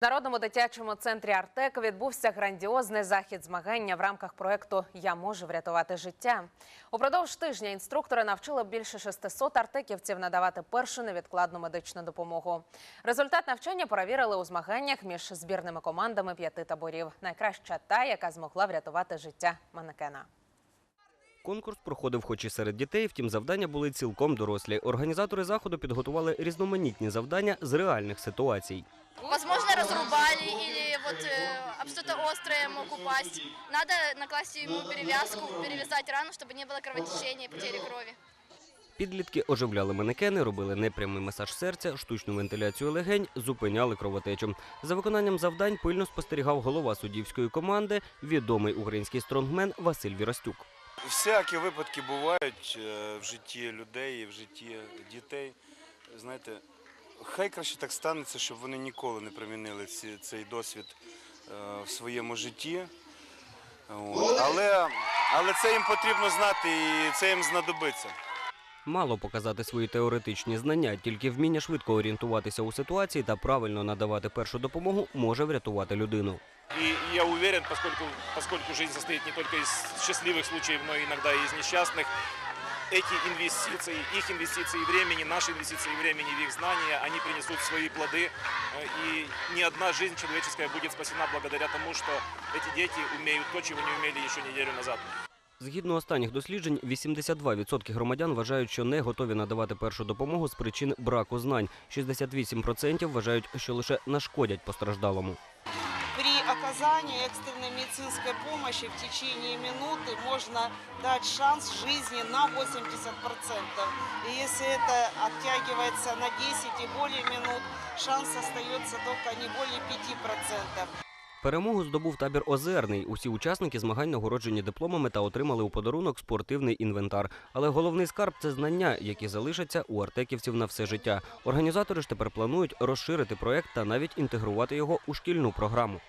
В Народному дитячому центрі Артек відбувся грандіозний захід змагання в рамках проекту Я можу врятувати життя. Упродовж тижня інструктори навчили більше 600 артеківців надавати першу невідкладну медичну допомогу. Результат навчання перевірили у змаганнях між збірними командами п'яти таборів. Найкраща та, яка змогла врятувати життя манекена. Конкурс проходив хоч і серед дітей, втім завдання були цілком дорослі. Організатори заходу підготували різноманітні завдання з реальних ситуацій Возможно, разрубали или вот э, об что-то острое мог упасть. Надо накласть ему перевязку, перевязать рану, чтобы не было кровотечения и потери крови. Підлітки оживляли манекени, робили непрямий масаж серця, штучну вентиляцію легень, зупиняли кровотечу. За виконанням завдань пильно спостерігав голова суддівської команди, відомий український стронгмен Василь Вірастюк. Всякі випадки бувають е, в житті людей і в житті дітей. Знаєте, хай краще так станеться, щоб вони ніколи не примінили цей досвід е, в своєму житті. Але, але це їм потрібно знати і це їм знадобиться. Мало показати свої теоретичні знання, тільки вміння швидко орієнтуватися у ситуації та правильно надавати першу допомогу може врятувати людину. И я уверен, поскольку, поскольку жизнь состоит не только из счастливых случаев, но и иногда и из несчастных, эти инвестиции, их инвестиции времени, наши инвестиции времени в их знания, они принесут свои плоды. э, И ни одна жизнь человеческая будет спасена благодаря тому, что эти дети умеют то, чего не умели еще неделю назад. Згідно останніх досліджень, 82% громадян вважають, що не готові надавати першу допомогу з причин браку знань. 68% вважають, що лише нашкодять постраждалому. При оказании экстренной медицинской помощи в течение минуты можно дать шанс жизни на 80%. И если это оттягивается на 10 и более минут, шанс остается только не более 5%. Перемогу здобув табір Озерний. Усі учасники змагань нагороджені дипломами та отримали у подарунок спортивний інвентар. Але головний скарб це знання, які залишаться у артеківців на все життя. Організатори ж тепер планують розширити проект та навіть інтегрувати його у шкільну програму.